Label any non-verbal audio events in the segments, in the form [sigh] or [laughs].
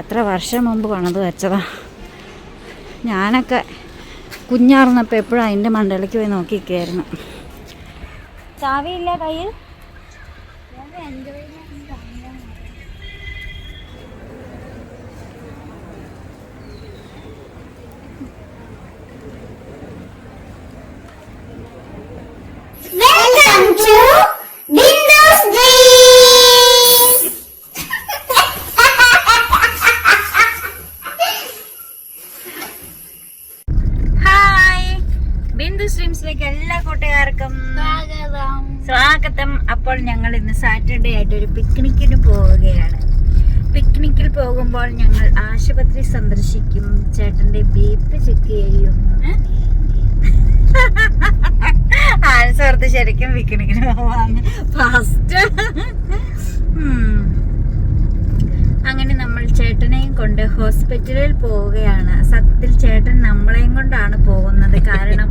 എത്ര വർഷം മുമ്പ് പണിത് വെച്ചതാ. ഞാനൊക്കെ കുഞ്ഞാർന്നപ്പോൾ എപ്പോഴും അതിന്റെ മണ്ടയിലേക്ക് പോയി നോക്കിയിരിക്കുകയായിരുന്നു. ചാവിയില്ല കയ്യിൽ Welcome to Bindu's Dreams! Hi Bindu സ്ട്രീംസിലേക്ക് എല്ലാ കൂട്ടുകാർക്കും സ്വാഗതം അപ്പോൾ ഞങ്ങൾ ഇന്ന് സാറ്റർഡേ ആയിട്ട് ഒരു പിക്നിക്കിന് പോവുകയാണ് പിക്നിക്കിൽ പോകുമ്പോൾ ഞങ്ങൾ ആശുപത്രി സന്ദർശിക്കും. ചേട്ടന്റെ ബീപ്പ് ചെക്ക് ചെയ്യും. ആൻസർത്ത് ശരിക്കും വിൽക്കണിങ്ങനെ പോവാന്ന്. ഫാസ്റ്റ് അങ്ങനെ നമ്മൾ ചേട്ടനെയും കൊണ്ട് ഹോസ്പിറ്റലിൽ പോവുകയാണ്. സത്യത്തിൽ ചേട്ടൻ നമ്മളെയും കൊണ്ടാണ് പോകുന്നത്. കാരണം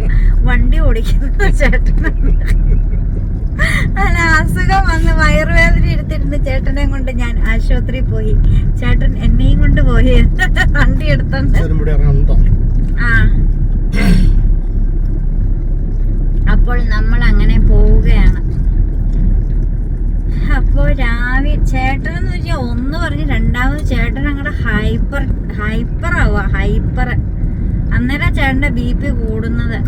വണ്ടി ഓടിക്കുന്നത് ചേട്ടനാണ് അല്ല അസുഖം വന്ന് വയറുവേദന എടുത്തിരുന്ന് ചേട്ടനെ കൊണ്ട് ഞാൻ ആശുപത്രി പോയി. ചേട്ടൻ എന്നെയും കൊണ്ട് പോയി. വണ്ടി എടുത്തോണ്ട്. ആ. അപ്പോൾ നമ്മൾ അങ്ങനെ പോവുകയാണ്. അപ്പോൾ രാവിലെ ചേട്ടൻ എന്ന് വെച്ചാൽ ഒന്ന് പറഞ്ഞ് രണ്ടാമത് ചേട്ടൻ അങ്ങടെ ഹൈപ്പർ ഹൈപ്പർ ആവുക ഹൈപ്പർ. അന്നേരം ചേട്ടന്റെ ബി പി കൂടുന്നത്.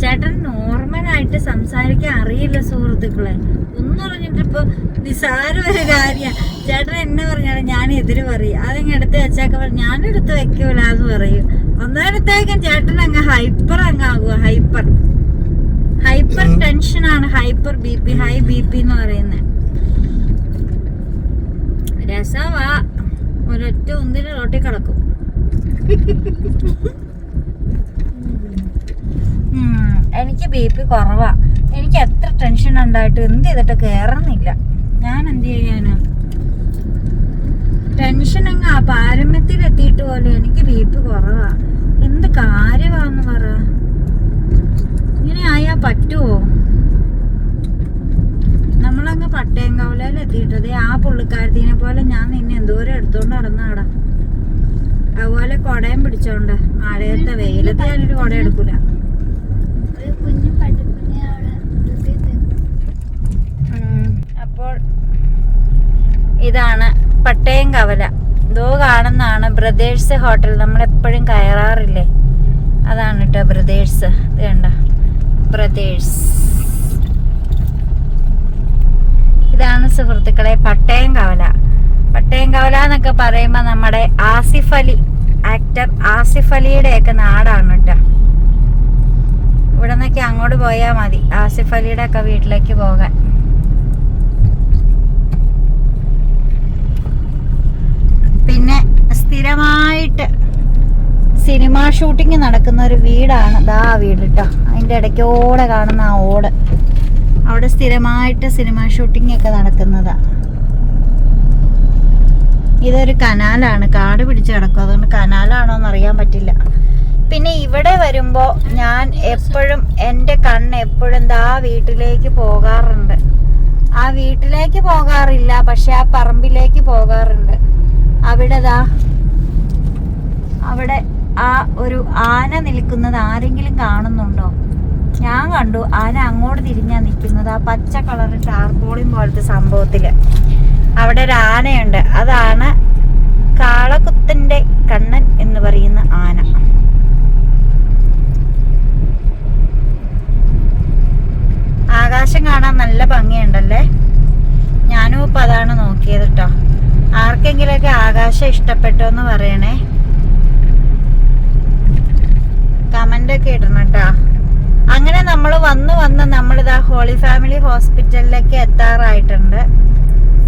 ചേട്ടൻ നോർമലായിട്ട് സംസാരിക്കാൻ അറിയില്ല സുഹൃത്തുക്കളെ. ഒന്നും പറഞ്ഞിട്ട് ഇപ്പൊ നിസാരമൊരു കാര്യ. ചേട്ടൻ എന്നെ പറഞ്ഞാലും ഞാൻ എതിര് പറയും. അതങ്ങ് എടുത്ത് വെച്ചാക്ക പറഞ്ഞു ഞാൻ എടുത്ത് വെക്കൂല എന്ന് പറയും. ഒന്നാമത്തേക്കും ചേട്ടൻ അങ്ങ് ഹൈപ്പർ അങ്ങ് ആകുക ഹൈപ്പർ. ഹൈപ്പർ ടെൻഷൻ ആണ് hyper B P high B P എന്ന് പറയുന്നത് രസവാ. ഒരൊറ്റ ഒന്നിന് റോട്ടി കിടക്കും. [laughs] എനിക്ക് ബി പി കുറവാ. എനിക്ക് എത്ര ടെൻഷൻ ഉണ്ടായിട്ട് എന്ത് ചെയ്തിട്ട് കയറുന്നില്ല ഞാൻ എന്ത് ചെയ്യാന്? ടെൻഷൻ അങ്ങ് ആ പാരമ്യത്തിൽ എത്തിയിട്ട് പോലെ എനിക്ക് ബി പി കുറവാ. എന്ത് കാര്യമാന്ന് പറ. ഇങ്ങനെ ആയാ പറ്റുമോ നമ്മളങ്ങ് പട്ടയംകവലയിൽ എത്തിയിട്ടത് ആ പുള്ളിക്കാരത്തിനെ പോലെ ഞാൻ നിന്നെ എന്തോരം എടുത്തോണ്ട് നടന്നാടാ. അതുപോലെ കൊടയും പിടിച്ചോണ്ട്. മഴയത്തെ വെയിലത്ത് ഞാനൊരു കൊട എടുക്കൂല ഒരു കുഞ്ഞു പട്ടിക്കുഞ്ഞെ അവിടെ ഉം, അപ്പോൾ ഇതാണ് പട്ടയം കവല. ഇതോ കാണുന്നതാണ് ബ്രദേഴ്സ് ഹോട്ടൽ. നമ്മൾ എപ്പോഴും കയറാറില്ലേ? അതാണ് കേട്ടോ ബ്രദേഴ്സ്. ഇത് കണ്ട? ബ്രദേഴ്സ്. ഇതാണ് സുഹൃത്തുക്കളെ പട്ടയം കവല. പട്ടയം കവല എന്നൊക്കെ പറയുമ്പോൾ നമ്മുടെ ആസിഫ് അലി ആക്ടർ ആസിഫ് അലിയുടെ ഒക്കെ നാടാണ് കേട്ടോ ഇവിടെ നിന്നൊക്കെ അങ്ങോട്ട് പോയാൽ മതി. ആസിഫ് അലിയുടെ ഒക്കെ വീട്ടിലേക്ക് പോകാൻ പിന്നെ സ്ഥിരമായിട്ട് സിനിമ ഷൂട്ടിംഗ് നടക്കുന്ന ഒരു വീടാണ്. ദാ വീട് കേട്ടോ അതിന്റെ ഇടയ്ക്കോടെ കാണുന്ന ആ ഓട്. അവിടെ സ്ഥിരമായിട്ട് സിനിമ ഷൂട്ടിംഗ് ഒക്കെ നടക്കുന്നതാ. ഇതൊരു കനാലാണ്. കാട് പിടിച്ച് കിടക്കും. അതുകൊണ്ട് കനാലാണോ എന്ന് അറിയാൻ പറ്റില്ല. പിന്നെ ഇവിടെ വരുമ്പോ ഞാൻ എപ്പോഴും എന്റെ കണ്ണ് എപ്പോഴും ദാ വീട്ടിലേക്ക് പോകാറുണ്ട്. ആ വീട്ടിലേക്ക് പോകാറില്ല പക്ഷെ ആ പറമ്പിലേക്ക് പോകാറുണ്ട്. അവിടെ ദാ അവിടെ ആ ഒരു ആന നിൽക്കുന്നത് ആരെങ്കിലും കാണുന്നുണ്ടോ? ഞാൻ കണ്ടു. ആന അങ്ങോട്ട് തിരിഞ്ഞാ നിൽക്കുന്നത് ആ പച്ച കളർ ടാർപോളിൻ പോലത്തെ സംഭവത്തിൽ. അവിടെ ഒരു ആനയുണ്ട്. അതാണ് കാളകുത്തന്റെ കണ്ണൻ എന്ന് പറയുന്ന ആന. ആകാശം കാണാൻ നല്ല ഭംഗിയുണ്ടല്ലേ? ഞാനും ഇപ്പൊ അതാണ് നോക്കിയത് കേട്ടോ ആർക്കെങ്കിലൊക്കെ ആകാശം ഇഷ്ടപ്പെട്ടോ എന്ന് പറയണേ. കമന്റ് ഒക്കെ ഇടണം അങ്ങനെ നമ്മൾ വന്ന് വന്ന് നമ്മളിതാ ഹോളി ഫാമിലി ഹോസ്പിറ്റലിലേക്ക് എത്താറായിട്ടുണ്ട്.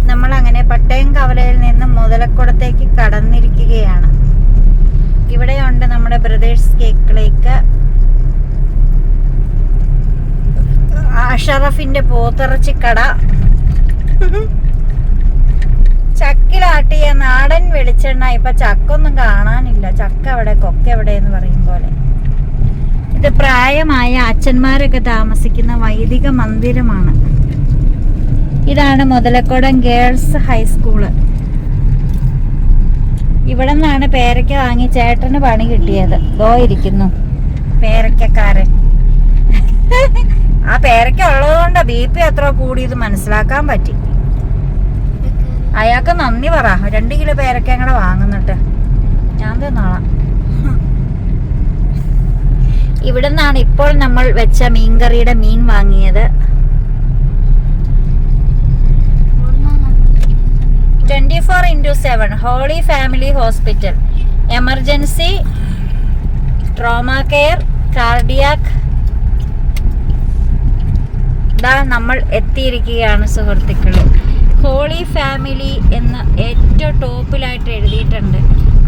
നമ്മൾ അങ്ങനെ പട്ടയം കവലയിൽ നിന്ന് മുതലക്കുടത്തേക്ക് കടന്നിരിക്കുകയാണ്. ഇവിടെയുണ്ട് നമ്മുടെ ബ്രദേഴ്സ് കേക്കിലേക്ക്. അഷറഫിന്റെ പോത്തിറച്ചിക്കട ചക്കിലാട്ടിയ നാടൻ വെളിച്ചെണ്ണ. ഇപ്പൊ ചക്കൊന്നും കാണാനില്ല. ചക്ക എവിടെ കൊക്ക എവിടെ എന്ന് പറയും പോലെ. ഇത് പ്രായമായ അച്ഛന്മാരൊക്കെ താമസിക്കുന്ന വൈദിക മന്ദിരമാണ്. ഇതാണ് മുതലക്കോടം ഗേൾസ് ഹൈസ്കൂൾ. ഇവിടെ നിന്നാണ് പേരയ്ക്ക വാങ്ങി ചേട്ടന് പണി കിട്ടിയത്. ദോ ഇരിക്കുന്നു പേരയ്ക്കക്കാരൻ. ആ പേരയ്ക്ക ഉള്ളതുകൊണ്ട് ബി പി എത്ര കൂടിയത് മനസ്സിലാക്കാൻ പറ്റി. അയാൾക്ക് നന്ദി പറ. രണ്ട് കിലോ പേരയ്ക്ക കൂടെ വാങ്ങുന്നുണ്ട്. ഞാൻ തിന്നോളാം. ഇവിടെ നിന്നാണ് ഇപ്പോൾ നമ്മൾ വെച്ച മീൻകറിയുടെ മീൻ വാങ്ങിയത്. Twenty four into seven holy family hospital emergency trauma care cardiac ദാ നമ്മൾ എത്തിയിരിക്കുകയാണ് സുഹൃത്തുക്കളെ ഹോളി ഫാമിലി എന്ന് ഏറ്റവും ടോപ്പിലായിട്ട് എഴുതിയിട്ടുണ്ട്.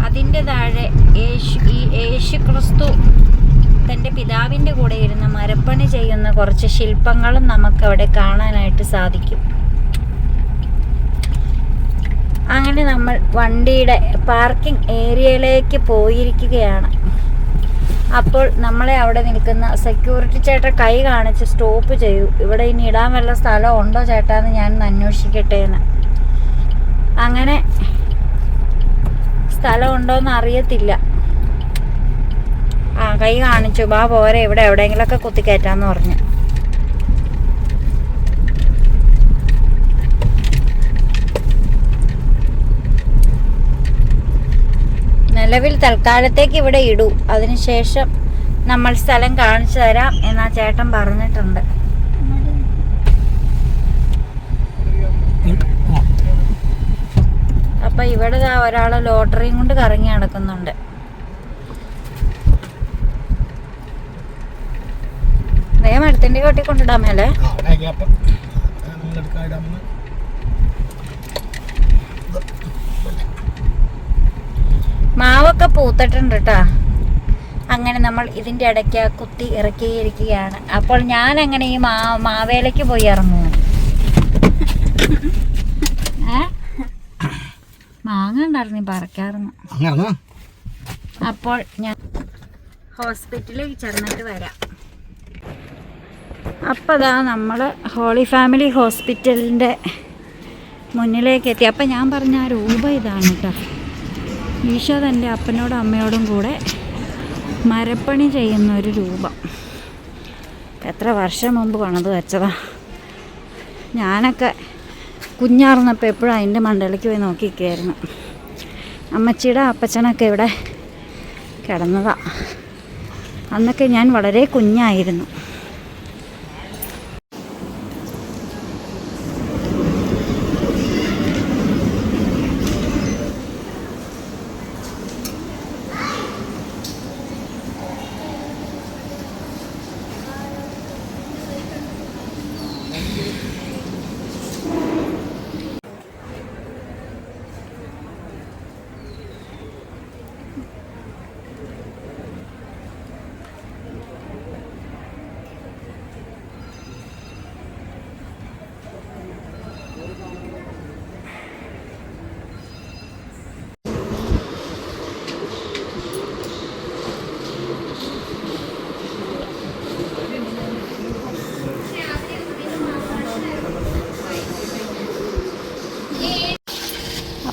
അതിന്റെ താഴെ യേശു ഈ യേശു ക്രിസ്തു തന്റെ പിതാവിന്റെ കൂടെ ഇരുന്ന് മരപ്പണി ചെയ്യുന്ന കുറച്ച് ശില്പങ്ങളും നമുക്കവിടെ കാണാനായിട്ട് സാധിക്കും. അങ്ങനെ നമ്മൾ വണ്ടിയുടെ പാർക്കിംഗ് ഏരിയയിലേക്ക് പോയിരിക്കുകയാണ്. അപ്പോൾ നമ്മളെ അവിടെ നിൽക്കുന്ന സെക്യൂരിറ്റി ചേട്ടൻ കൈ കാണിച്ച് സ്റ്റോപ്പ് ചെയ്തു ഇവിടെ ഇനി ഇടാൻ വല്ല സ്ഥലം ഉണ്ടോ ചേട്ടാന്ന് ഞാൻ ഒന്ന് അന്വേഷിക്കട്ടെ എന്ന്. അങ്ങനെ സ്ഥലം ഉണ്ടോ എന്ന് അറിയത്തില്ല. ആ കൈ കാണിച്ചു. ബാ പോരെ. ഇവിടെ എവിടെയെങ്കിലൊക്കെ കുത്തിക്കയറ്റാന്ന് പറഞ്ഞു. നിലവിൽ തൽക്കാലത്തേക്ക് ഇവിടെ ഇടൂ. അതിനുശേഷം നമ്മൾ സ്ഥലം കാണിച്ചു തരാം എന്നാ ചേട്ടൻ പറഞ്ഞിട്ടുണ്ട്. അപ്പൊ ഇവിടെ ഒരാൾ ലോട്ടറിയും കൊണ്ട് കറങ്ങി നടക്കുന്നുണ്ട്. ദേ മരത്തിന്റെ കൊട്ടി കൊണ്ടിടാൻ മേലെ. മാവൊക്കെ പൂത്തിട്ടുണ്ട് കേട്ടാ അങ്ങനെ നമ്മൾ ഇതിന്റെ ഇടയ്ക്ക് കുത്തി ഇറക്കിയിരിക്കുകയാണ്. അപ്പോൾ ഞാൻ അങ്ങനെ ഈ മാ മാവേലയ്ക്ക് പോയി ഇറങ്ങുമോ ഏ? മാങ്ങ ഉണ്ടായിരുന്നു പറിക്കാറുന്നു അപ്പോൾ ഞാൻ ഹോസ്പിറ്റലിൽ ചെന്നിട്ട് വരാം. അപ്പോൾ അതാ നമ്മൾ ഹോളി ഫാമിലി ഹോസ്പിറ്റലിന്റെ മുന്നിലേക്ക് എത്തി അപ്പം ഞാൻ പറഞ്ഞ ആ രൂപ ഇതാണ് കേട്ടോ ഈശോ തന്റെ അപ്പനോടും അമ്മയോടും കൂടെ മരപ്പണി ചെയ്യുന്ന ഒരു രൂപം. എത്ര വർഷം മുമ്പ് പണിത് വെച്ചതാ. ഞാനൊക്കെ കുഞ്ഞാർന്നപ്പോൾ എപ്പോഴും അതിന്റെ മണ്ടലിക്ക് പോയി നോക്കിക്കായിരുന്നു അമ്മച്ചിയുടെ അപ്പച്ചനൊക്കെ ഇവിടെ കിടന്നതാ. അന്നൊക്കെ ഞാൻ വളരെ കുഞ്ഞായിരുന്നു.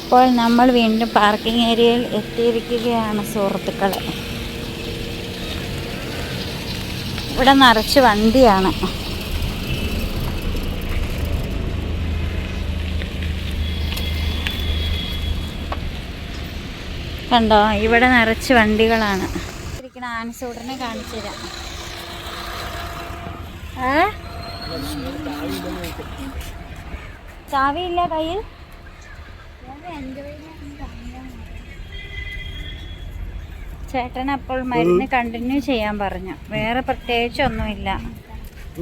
അപ്പോൾ നമ്മൾ വീണ്ടും പാർക്കിംഗ് ഏരിയയിൽ എത്തിയിരിക്കുകയാണ് സുഹൃത്തുക്കളെ. ഇവിടെ നിറച്ച് വണ്ടിയാണ്. കണ്ടോ? ഇവിടെ നിറച്ച് വണ്ടികളാണ്. ഇരിക്കണ ആനസൂടനെ കാണിച്ചു തരാം. ചാവിയില്ല കയ്യിൽ? ചേട്ടൻ അപ്പോൾ മരുന്ന് കണ്ടിന്യൂ ചെയ്യാൻ പറഞ്ഞു. വേറെ പ്രത്യേകിച്ച് ഒന്നുമില്ല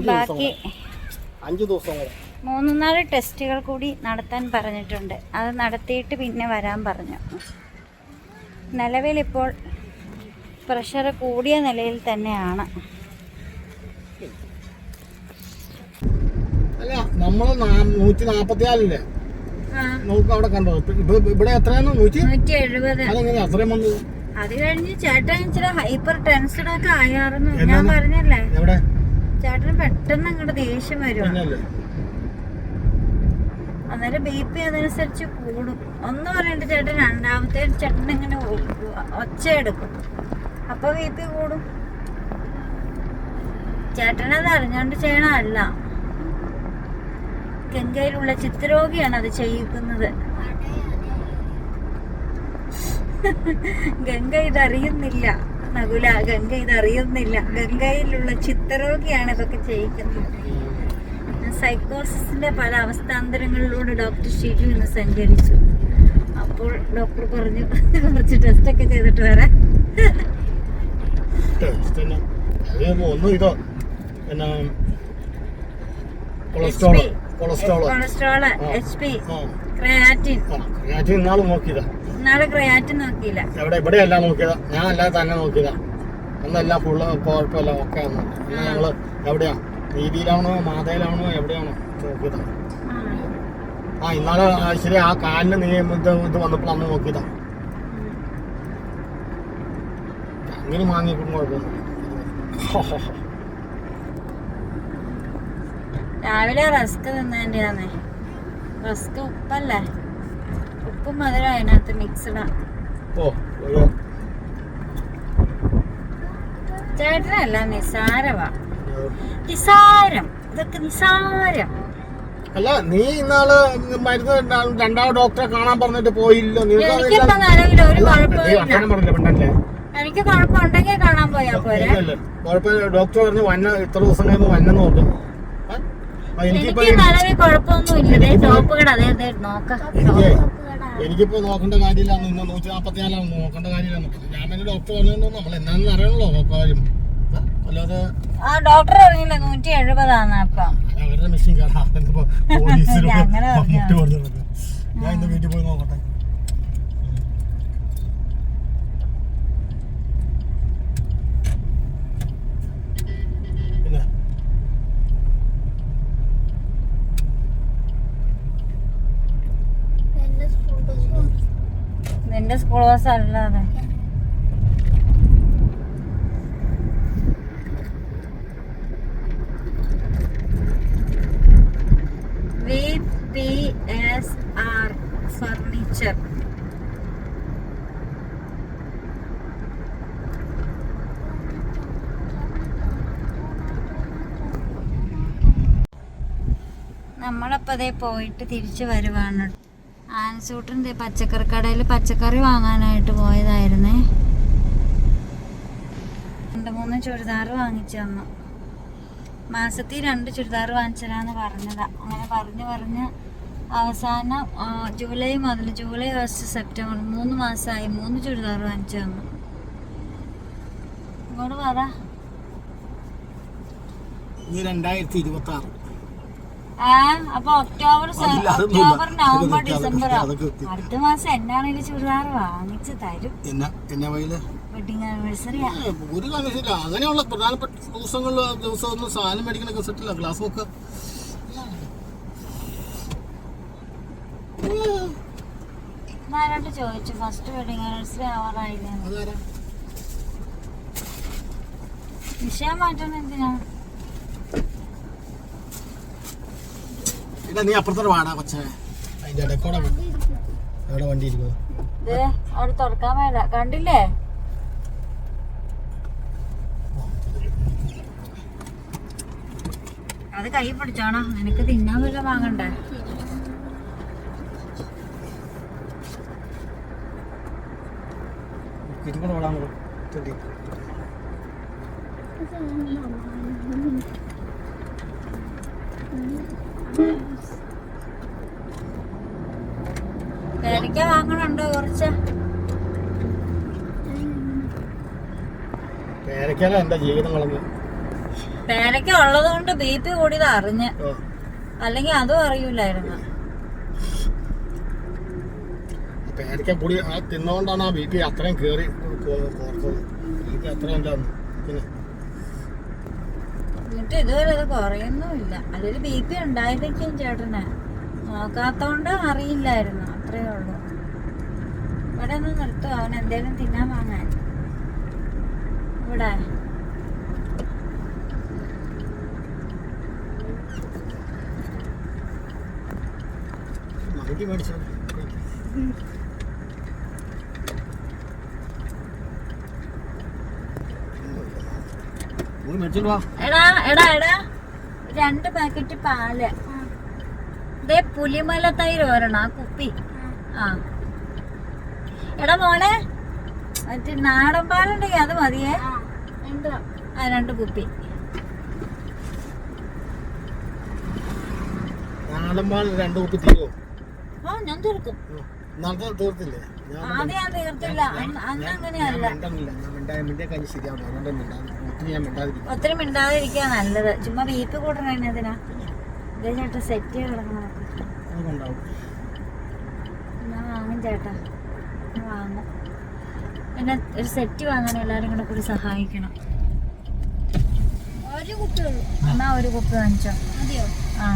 ബാക്കി അഞ്ചു ദിവസം മൂന്ന് നാല് ടെസ്റ്റുകൾ കൂടി നടത്താൻ പറഞ്ഞിട്ടുണ്ട്. അത് നടത്തിയിട്ട് പിന്നെ വരാൻ പറഞ്ഞു. നിലവിലിപ്പോൾ പ്രഷർ കൂടിയ നിലയിൽ തന്നെയാണ്. അല്ല നമ്മൾ നൂറ്റി നാപ്പത്തി നാലില്ലേ നമുക്ക് അവിടെ കണ്ടോ? ഇവിടെ എത്രയാണ് നൂറ്റി? അതെങ്ങനെ അത്രയും വന്നത്? അത് കഴിഞ്ഞ് ചേട്ടൻ ഇച്ചിരി ഹൈപ്പർ ടെൻഷൻ ഒക്കെ ആയായിരുന്നു. ഞാൻ പറഞ്ഞല്ലേ? ചേട്ടന് പെട്ടെന്ന് അങ്ങോട്ട് ദേഷ്യം വരും അന്നേരം ബി പി അതനുസരിച്ച് കൂടും. ഒന്ന് പറയണ്ട ചേട്ടൻ രണ്ടാമത്തെ ചേട്ടൻ ഇങ്ങനെ ഒച്ച എടുക്കും. അപ്പൊ ബി പി കൂടും. ചേട്ടനത് അറിഞ്ഞോണ്ട് ചെയ്യണമല്ല ഗംഗയിലുള്ള ചിത്രരോഗിയാണ് അത് ചെയ്യിക്കുന്നത് ഗംഗ ഇതറിയുന്നില്ല. നകുല ഗംഗ ഇതറിയുന്നില്ല. ഗംഗയിലുള്ള ചിത്രരോഗിയാണ് ഇതൊക്കെ ചെയ്യിക്കുന്നത്. സൈക്കോസിന്റെ പല അവസ്ഥാന്തരങ്ങളിലൂടെ ഡോക്ടർ ഷീജു ഇന്ന് സഞ്ചരിച്ചു. അപ്പോൾ ഡോക്ടർ പറഞ്ഞു കുറച്ച് ടെസ്റ്റ് ഒക്കെ ചെയ്തിട്ട് വരാം. ഒന്നും ഇതോ? എന്നാ കൊളസ്ട്രോൾ കൊളസ്ട്രോൾ. ആ. H P creatine. ക്രയാറ്റിൻ ഇന്നാൾ നോക്കിയതാ. നാളെ ക്രയാറ്റിൻ നോക്കിയില്ല. എവിടെ ഇവിടെ എല്ലാം നോക്കിയതാ. ഞാൻ അല്ലാതെ തന്നെ നോക്കിയതാ. അന്നെല്ലാം ഫുള്ള് കുഴപ്പമില്ല ഒക്കെ അന്ന് ഞങ്ങൾ എവിടെയാ? രീതിയിലാണോ മാതയിലാണോ എവിടെയാണോ നോക്കിയതാ? ആ. ഇന്നാൾ ശരി ആ കാലിന് നീ ഇത് ഇത് വന്നപ്പോൾ അന്ന് നോക്കിയതാ. അങ്ങനെ വാങ്ങിയപ്പോൾ കുഴപ്പമൊന്നും [laughs] രാവിലെ റസ്ക് തിന്നേണ്ടിയാന്ന്. റസ്ക് ഉപ്പല്ലേ? ഉപ്പും മധുരം അതിനകത്ത് മിക്സ്ഡാ. ചേട്ടനല്ല നിസാരവാ. നിസാരം. ഇതൊക്കെ നിസാരം. അല്ല നീ ഇന്നാൾ മരുന്ന് രണ്ടാമത് ഡോക്ടറെ കാണാൻ പറഞ്ഞിട്ട് പോയില്ലോ. എനിക്ക് കുഴപ്പമുണ്ടെങ്കിൽ കാണാൻ പോയാ പോരെ. കുഴപ്പമില്ല. ഡോക്ടർ പറഞ്ഞു വന്ന ഇത്ര ദിവസം കഴിഞ്ഞ് വന്നെന്ന് പറഞ്ഞു. ആ? ആ, എനിക്കിപ്പോ നിലവിൽ സോപ്പ് കട അതേ അതേ നോക്കാം. എനിക്ക് എനിക്കിപ്പോ നോക്കേണ്ട കാര്യമില്ല. ഇന്ന് നൂറ്റി നാപ്പത്തി നാലാണ് നോക്കേണ്ട കാര്യമില്ല. ഞാൻ പിന്നെ ഡോക്ടർ പറഞ്ഞോണ്ട് നമ്മൾ എന്നാന്ന് അറിയണല്ലോ കാര്യം അല്ലാതെ ആ ഡോക്ടർ അറിയില്ല നൂറ്റി അപ്പം. അവരുടെ മെഷീൻ കാണാം. [laughs] പോലീസിനോട് പറഞ്ഞാ പറഞ്ഞു. ഞാൻ ഇന്ന് വീട്ടിൽ പോയി നോക്കട്ടെ. നിന്റെ സ്കൂൾ ബസ് അല്ലാതെ. വി ഫർണിച്ചർ നമ്മളപ്പോ അതേ പോയിട്ട് തിരിച്ചു വരുവാണ് ആൻസൂട്ടിന്റെ പച്ചക്കറി കടയിൽ പച്ചക്കറി വാങ്ങാനായിട്ട് പോയതായിരുന്നേ. രണ്ട് മൂന്ന് ചുരിദാർ വാങ്ങിച്ചു തന്നു. മാസത്തിൽ രണ്ട് ചുരിദാർ വാങ്ങിച്ചതാന്ന് പറഞ്ഞതാ. അങ്ങനെ പറഞ്ഞ് പറഞ്ഞ് അവസാനം ജൂലൈ മുതൽ ജൂലൈ ഓഗസ്റ്റ് സെപ്റ്റംബർ മൂന്ന് മാസമായി മൂന്ന് ചുരിദാർ വാങ്ങിച്ചു തന്നു. ഇങ്ങോട്ട് പറ. രണ്ടായിരത്തി ഇരുപത്തി ആറ് അപ്പൊ ഒക്ടോബർ ഒക്ടോബർ നവംബർ ഡിസംബർ. അടുത്ത മാസം എന്നാണെങ്കിലും ചുരിദാർ വാങ്ങിച്ചു തരും. വെഡിങ് ആനിവേഴ്സറിയാ ഒരു കാര്യമില്ല അങ്ങനെയുള്ള പ്രധാനപ്പെട്ട ദിവസങ്ങളിൽ ദിവസമൊന്നും സാധനം മേടിക്കുന്ന കസറ്റില്ല ഗ്ലാസ് ഒക്കെ. ആരോട് ചോദിച്ചു ഫസ്റ്റ് വെഡിങ് ആനിവേഴ്സറി ആവാറായില്ലേ വിഷയം മാറ്റുന്ന എന്തിനാ? നീ അപ്പുറത്തോട്ട് വാടാ കൊച്ചേ. അതിന്റെ ഇടക്കോടെ അവിടെ വണ്ടി ഇരിക്കുന്നു. അവിടെ തുറക്കാൻ വേണ്ട കണ്ടില്ലേ? അത് കൈ പിടിച്ചോണോ. നിനക്ക് തിന്നാൻ വല്ല വാങ്ങണ്ടേ? ഇരിക്കൂടെ വാടാ ചെടി പേരയ്ക്ക വാങ്ങണുണ്ടോ കുറച്ച്. പേരക്ക ഉള്ളത് കൊണ്ട് ബി പി കൂടിയത് അറിഞ്ഞ്. അല്ലെങ്കിൽ അതും അറിയൂലായിരുന്നു പേരക്ക പൊടി ആ തിന്നുകൊണ്ടാണ് ആ ബി പി അത്രയും കയറി കോർത്തത്. ഉണ്ടായിരുന്നു പിന്നെ? എന്നിട്ട് ഇതുവരെ അത് കുറയൊന്നുമില്ല. അതൊരു ബി പി ഉണ്ടായിരിക്കും ചേട്ടന്. നോക്കാത്തോണ്ട് അറിയില്ലായിരുന്നു. അത്രേ ഉള്ളൂ. ഇവിടെ ഒന്ന് നിർത്തു അവൻ എന്തേലും തിന്നാൻ വാങ്ങാൻ. ഇവിടെ. എടാ എടാ എടാ. രണ്ട് പാക്കറ്റ് പാൽ. ദേ പുലിമല തൈര് ഒരെണ്ണം ആ കുപ്പി. ആ. എടാ മോളെ മറ്റേ നാടൻ പാലുണ്ടെങ്കിൽ അത് മതിയേ? ആ രണ്ട് കുപ്പി. നാടൻ പാൽ രണ്ട് കുപ്പി തീരുമോ ആ ഞാൻ തീർക്കും. തീർത്തില്ലേ? ഞാൻ ആദ്യം തീർത്തില്ല. അന്ന് അങ്ങനെയല്ല. ഒത്തിരി മിണ്ടാതിരിക്കാ നല്ലത്. ചുമ്മാ വീപ്പ് കൂട്ടണതിനാ ഇതേ ചേട്ടാ സെറ്റ് ചെയ്ത് കിടക്കണം വാങ്ങും ചേട്ടാ. വാങ്ങും. എന്നെ ഒരു സെറ്റ് വാങ്ങാൻ എല്ലാവരും കൂടെ കൂടി സഹായിക്കണം. ഒരു കുപ്പി എന്നാ ഒരു കുപ്പി വാങ്ങിച്ചോ? മതിയോ? ആ.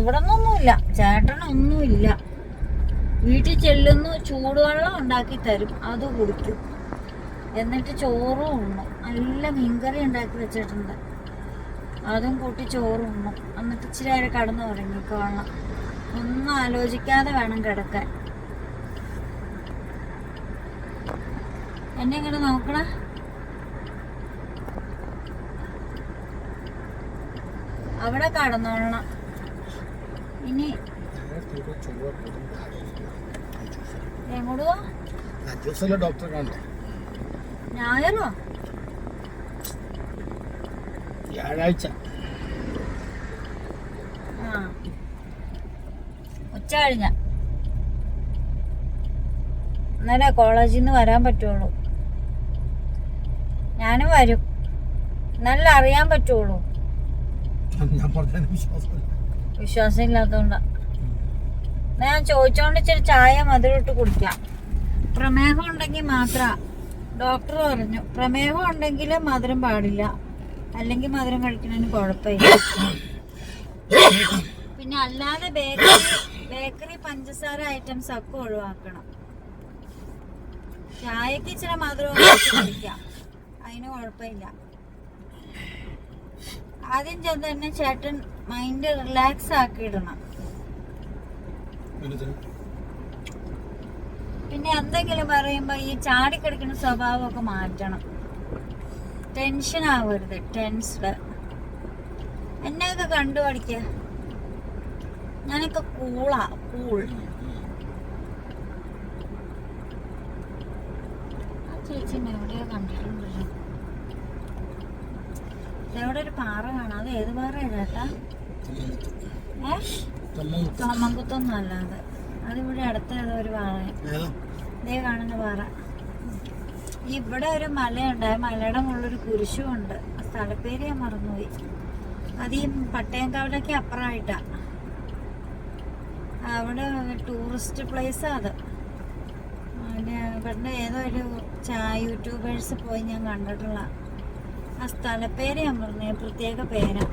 ഇവിടെ ഒന്നുമില്ല ചേട്ടനൊന്നുമില്ല. വീട്ടിൽ ചെല്ലുന്നു ചൂടുവെള്ളം ഉണ്ടാക്കി തരും. അത് കുടിക്കും. എന്നിട്ട് ചോറും ഉണ്ണും. നല്ല മീൻകറി ഉണ്ടാക്കി വെച്ചിട്ടുണ്ട്. അതും കൂട്ടി ചോറ് ഉണ്ണും എന്നിട്ട് ഇച്ചിരി നേരം കടന്നു തുടങ്ങിക്കോളാം ഒന്നും ആലോചിക്കാതെ വേണം കിടക്കാൻ. എന്നെ ഇങ്ങനെ നോക്കണ? അവിടെ കടന്നോളണം. ഇനി ഡോക്ടറെ ഞായറോ? വ്യാഴാഴ്ച. ഉച്ച കഴിഞ്ഞ എന്നാലേ കോളേജിൽ നിന്ന് വരാൻ പറ്റുള്ളൂ. ഞാനും വരും. നല്ല അറിയാൻ പറ്റുള്ളൂ. വിശ്വാസം ഇല്ലാത്തോണ്ടാ ഞാൻ ചോദിച്ചോണ്ട് ഇച്ചിരി ചായ മധുരം ഇട്ട് കുടിക്കാം. പ്രമേഹം ഉണ്ടെങ്കിൽ മാത്ര. ഡോക്ടർ പറഞ്ഞു. പ്രമേഹം ഉണ്ടെങ്കിൽ മധുരം പാടില്ല. അല്ലെങ്കിൽ മധുരം കഴിക്കണതിന് കുഴപ്പമില്ല. പിന്നെ അല്ലാതെ ബേക്കറി ബേക്കറി പഞ്ചസാര ഐറ്റംസ് ഒക്കെ ഒഴിവാക്കണം. ചായക്ക് ഇച്ചിരി മധുരം കഴിക്കാം. അതിന് കുഴപ്പമില്ല. ആദ്യം ചെന്ന് തന്നെ ചേട്ടൻ മൈൻഡ് റിലാക്സ് ആക്കി ഇടണം. പിന്നെ എന്തെങ്കിലും പറയുമ്പോ ഈ ചാടിക്കിടക്കുന്ന സ്വഭാവമൊക്കെ മാറ്റണം. ടെൻഷൻ ആവരുത് ടെൻസ്ഡ് എന്നെയൊക്കെ കണ്ടു പഠിക്ക. ഞാനൊക്കെ കൂളാ കൂൾ ആ ചേച്ചിനെ എവിടെയോ കണ്ടിട്ടുണ്ടല്ലോ. എവിടെ ഒരു പാറ കാണാം. അത് ഏത് പാറ ചേട്ടാ? ഏ? തുളമങ്കുത്തൊന്നും അല്ലാതെ. അതിവിടെ അടുത്ത ഏതോ ഒരു പാറ ഇതേ കാണുന്ന പാറ. ഇവിടെ ഒരു മലയുണ്ട്. മലയുടെ മുകളിലൊരു കുരിശും ഉണ്ട്. സ്ഥലപ്പേര് ഞാൻ മറന്നുപോയി. അത് ഈ പട്ടയംകാവിലേക്ക് അപ്പുറമായിട്ടാ. അവിടെ ടൂറിസ്റ്റ് പ്ലേസാ അത്. പിന്നെ ഇവിടെ ഏതോ ഒരു യൂട്യൂബേഴ്സ് പോയി ഞാൻ കണ്ടിട്ടുള്ള ആ സ്ഥലപ്പേര് ഞാൻ പറഞ്ഞു പ്രത്യേക പേരാ.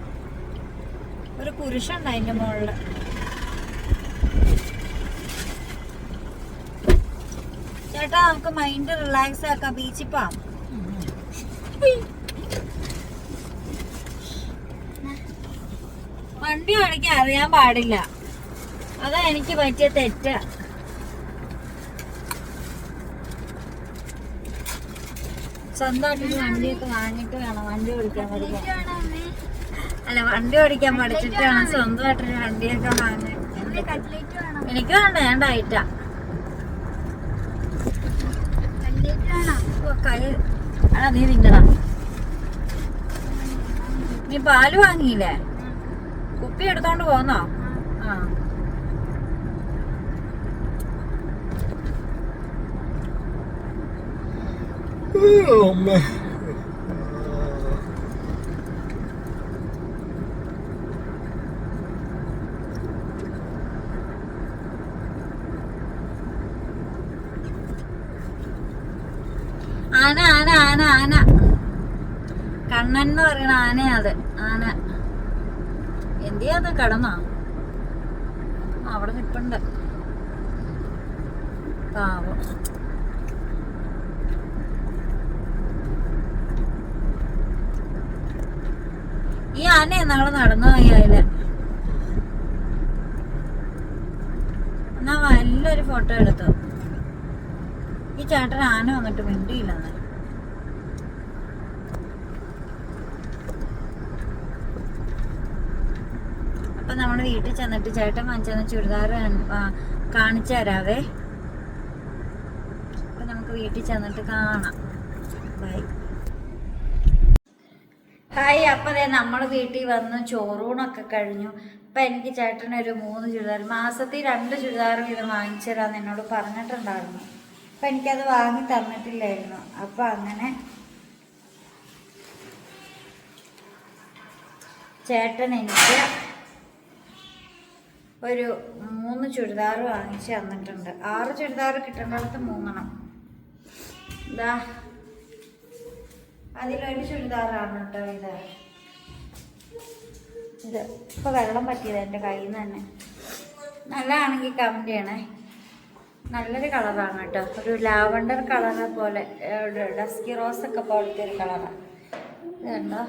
ഒരു കുരിശുണ്ട് അതിന്റെ മുകളിൽ ചേട്ടാ നമുക്ക് മൈൻഡ് റിലാക്സ് ആക്കാം ബീച്ചിൽ പോവാം. വണ്ടി ഓടിക്കാൻ അറിയാൻ പാടില്ല. അതാ എനിക്ക് പറ്റിയ തെറ്റ്. സ്വന്തമായിട്ട് വണ്ടിയൊക്കെ വാങ്ങിയിട്ട് വേണം വണ്ടി ഓടിക്കാൻ പഠിക്കാൻ. അല്ല വണ്ടി ഓടിക്കാൻ പഠിച്ചിട്ട് വേണം സ്വന്തമായിട്ടൊരു വണ്ടിയൊക്കെ വാങ്ങാൻ. എനിക്ക് വേണ്ട ഞാൻ ഡയറ്റാ കൈ എടാ നീ തിന്നടാ. നീ പാൽ വാങ്ങിയില്ലേ? കുപ്പി എടുത്തോണ്ട് പോന്നോ? ആ. ആന ആന ആന ആന കണ്ണൻ എന്ന് പറയുന്ന ആനയാ അത്. ആന. എന്തിയാ കടന്നാ ആ, അവിടെ നിപ്പുണ്ട്. പാവം. ഈ ആനയെ നാളെ നടന്നു പോയാൽ എന്നാ നല്ലൊരു ഫോട്ടോ എടുത്തു. ഈ ചേട്ടൻ ആന വന്നിട്ട് മിണ്ടിയില്ലെന്ന് അപ്പൊ നമ്മൾ വീട്ടിൽ ചെന്നിട്ട് ചേട്ടൻ വാങ്ങിച്ചെന്ന ചുരിദാർ കാണിച്ചു തരാവേ. അപ്പൊ നമുക്ക് വീട്ടിൽ ചെന്നിട്ട് കാണാം. ബൈ. ഹായ് അപ്പൊ അതെ നമ്മൾ വീട്ടിൽ വന്ന് ചോറൂണൊക്കെ കഴിഞ്ഞു. അപ്പൊ എനിക്ക് ചേട്ടൻ ഒരു മൂന്ന് ചുരിദാർ മാസത്തിൽ രണ്ട് ചുരിദാർ ഇത് വാങ്ങിച്ചു തരാന്ന് എന്നോട് പറഞ്ഞിട്ടുണ്ടായിരുന്നു. അപ്പൊ എനിക്കത് വാങ്ങി തന്നിട്ടില്ലായിരുന്നു. അപ്പൊ അങ്ങനെ ചേട്ടൻ എനിക്ക് ഒരു മൂന്ന് ചുരിദാർ വാങ്ങിച്ച് തന്നിട്ടുണ്ട്. ആറ് ചുരിദാർ കിട്ടേണ്ടടുത്ത് മൂന്നെണ്ണം. ഇതാ അതിലൊരു ചുരിദാറാണ് കേട്ടോ ഇത്. ഇത് ഇപ്പൊ വെള്ളം പറ്റിയത് എന്റെ കയ്യിൽ നിന്ന് തന്നെ. നല്ലതാണെങ്കിൽ കമന്റ് ചെയ്യണേ. നല്ലൊരു കളറാണ് കേട്ടോ ഒരു ലാവണ്ടർ കളറ് പോലെ ഡസ്കി റോസ് ഒക്കെ പോലത്തെ ഒരു കളറാണ് ഇത് കണ്ടോ?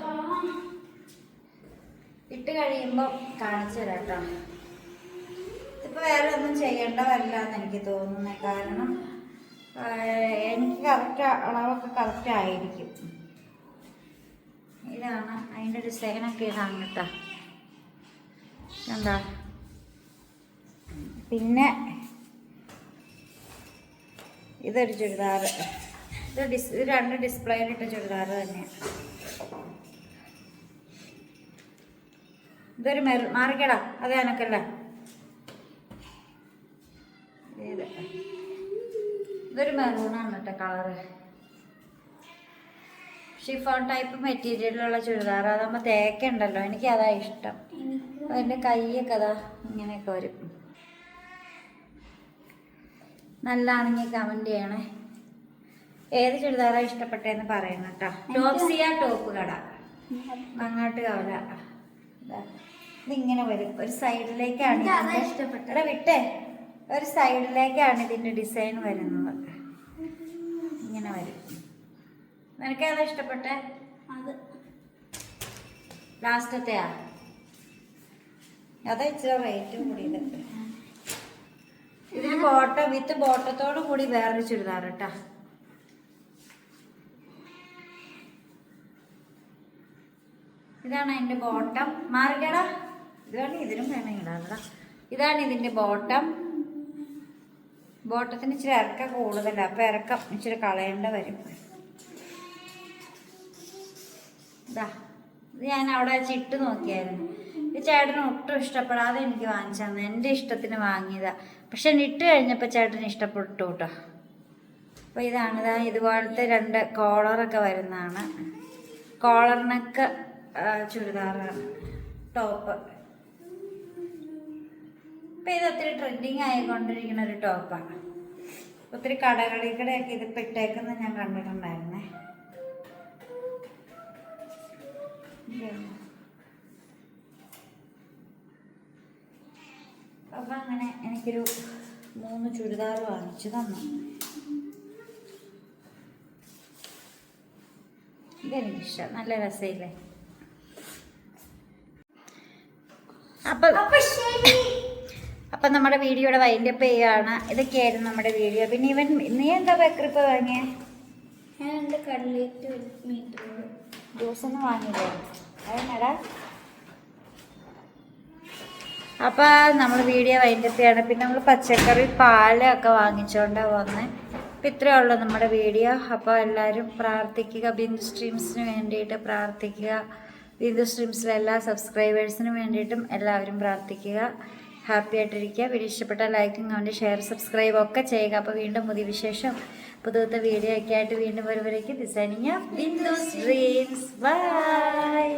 ഇട്ട് കഴിയുമ്പോൾ കാണിച്ചു തരാം കേട്ടോ ഇതിപ്പോൾ വേറെ ഒന്നും ചെയ്യേണ്ട വരില്ല എന്ന് എനിക്ക് തോന്നുന്നത് കാരണം എനിക്ക് കറക്റ്റ് അളവൊക്കെ കറക്റ്റ് ആയിരിക്കും. ഇതാണ് അതിന്റെ ഡിസൈനൊക്കെ ഇതാണ് കേട്ടോ. എന്താ പിന്നെ ഇതൊരു ചുരിദാർ. ഇത് ഡിസ് ഇത് രണ്ട് ഡിസ്പ്ലേയിലിട്ട ചുരിദാർ തന്നെയാണ് ഇതൊരു മെറു മാറിക്കടാ അത് എനക്കല്ല ഇതൊരു മെറൂണാണ് കേട്ടോ കളറ് ഷിഫോൺ ടൈപ്പ് മെറ്റീരിയലുള്ള ചുരിദാർ. അതാകുമ്പോൾ തേക്കുണ്ടല്ലോ എനിക്ക് അതാ ഇഷ്ടം. അതിന്റെ കൈയൊക്കെ അതാ ഇങ്ങനെയൊക്കെ വരും. നല്ലതാണെങ്കിൽ കമന്റ് ചെയ്യണേ. ഏത് ചുരിദാറാണ് ഇഷ്ടപ്പെട്ടതെന്ന് പറയണം കേട്ടോ. ടോപ്സിയ ടോപ്പ് കട മങ്ങാട്ട് കവല. ഇതാ. ഇതിങ്ങനെ വരും. ഒരു സൈഡിലേക്കാണ് ഇഷ്ടപ്പെട്ടത്. വിട്ടേ. ഒരു സൈഡിലേക്കാണ് ഇതിന്റെ ഡിസൈൻ വരുന്നത്. ഇങ്ങനെ വരും. നിനക്ക് ഏതാ ഇഷ്ടപ്പെട്ടെ? അത്. ലാസ്റ്റത്തെയാ? അതാ ഇച്ചിരി റേറ്റ് കൂടിയത്. ഇതിന് ബോട്ട വിത്ത് ബോട്ടത്തോടും കൂടി വേറൊരു ചുരിദാർ കേട്ടാ ഇതാണ് അതിന്റെ ബോട്ടം. മാറിക്കടാ. ഇതാണ് ഇതിനും വേണമെങ്കിൽ ഇതാണ് ഇതിന്റെ ബോട്ടം. ബോട്ടത്തിന് ഇച്ചിരി ഇറക്കം കൂടുതലാണ് അപ്പം ഇറക്കം ഇച്ചിരി കളയേണ്ട വരും. ഇതാ ഇത് ഞാൻ അവിടെ വെച്ച് ഇട്ട് നോക്കിയായിരുന്നു. ഇത് ചേട്ടന് ഒട്ടും ഇഷ്ടപ്പെടാതെ എനിക്ക് വാങ്ങിച്ചു തന്നെ. എന്റെ ഇഷ്ടത്തിന് വാങ്ങിയതാ. പക്ഷെ ഇട്ട് കഴിഞ്ഞപ്പോൾ ചേട്ടന് ഇഷ്ടപ്പെട്ടു കേട്ടോ. അപ്പോൾ ഇതാണ് ഇതാ ഇതുപോലത്തെ രണ്ട് കോളറൊക്കെ വരുന്നതാണ്. കോളറിനൊക്കെ ചുരിദാറാണ്. ടോപ്പ് ഇപ്പം ഇത് ഒത്തിരി ട്രെൻഡിങ് ആയിക്കൊണ്ടിരിക്കുന്ന ഒരു ടോപ്പാണ് ഒത്തിരി കടകളിൽ കൂടെയൊക്കെ ഇത് പെട്ടേക്കുന്ന ഞാൻ കണ്ടിട്ടുണ്ടായിരുന്നേ. അപ്പം അങ്ങനെ എനിക്കൊരു മൂന്ന് ചുരിദാർ വാങ്ങിച്ചു തന്നു. ഇതെനിക്കിഷ്ടം. നല്ല രസമില്ലേ അപ്പം അപ്പൊ ശരി. അപ്പം നമ്മുടെ വീഡിയോയുടെ വൈൻഡ് വൈൻഡപ്പ് ചെയ്യുകയാണ് ഇതൊക്കെയായിരുന്നു നമ്മുടെ വീഡിയോ. പിന്നെ ഇവൻ നീ എന്താ ബേക്കറിപ്പ് വാങ്ങിയേ? ഞാൻ എന്റെ കടലേറ്റ് മീറ്റർ ജ്യൂസ് ഒന്നും വാങ്ങിയില്ലേ? അതെന്നാടാ? അപ്പോൾ നമ്മൾ വീഡിയോ വൈൻഡപ്പ് ചെയ്യണം. പിന്നെ നമ്മൾ പച്ചക്കറി പാലൊക്കെ വാങ്ങിച്ചുകൊണ്ടാണ് വന്നത് അപ്പം ഇത്രയേ ഉള്ളൂ നമ്മുടെ വീഡിയോ. അപ്പോൾ എല്ലാവരും പ്രാർത്ഥിക്കുക. ബിന്ദു സ്ട്രീംസിന് വേണ്ടിയിട്ട് പ്രാർത്ഥിക്കുക. ബിന്ദു സ്ട്രീംസിലെ എല്ലാ സബ്സ്ക്രൈബേഴ്സിനും വേണ്ടിയിട്ടും എല്ലാവരും പ്രാർത്ഥിക്കുക. ഹാപ്പി ആയിട്ടിരിക്കുക. വീഡിയോ ഇഷ്ടപ്പെട്ട ലൈക്കും കമന്റ് ഷെയർ സബ്സ്ക്രൈബ് ഒക്കെ ചെയ്യുക. അപ്പോൾ വീണ്ടും പുതിയ വിശേഷം പുതുത്ത വീഡിയോ ഒക്കെ ആയിട്ട് വീണ്ടും വരുമ്പോഴേക്കും ഡിസൈനിങ് ബിന്ദു സ്ട്രീംസ് ബൈ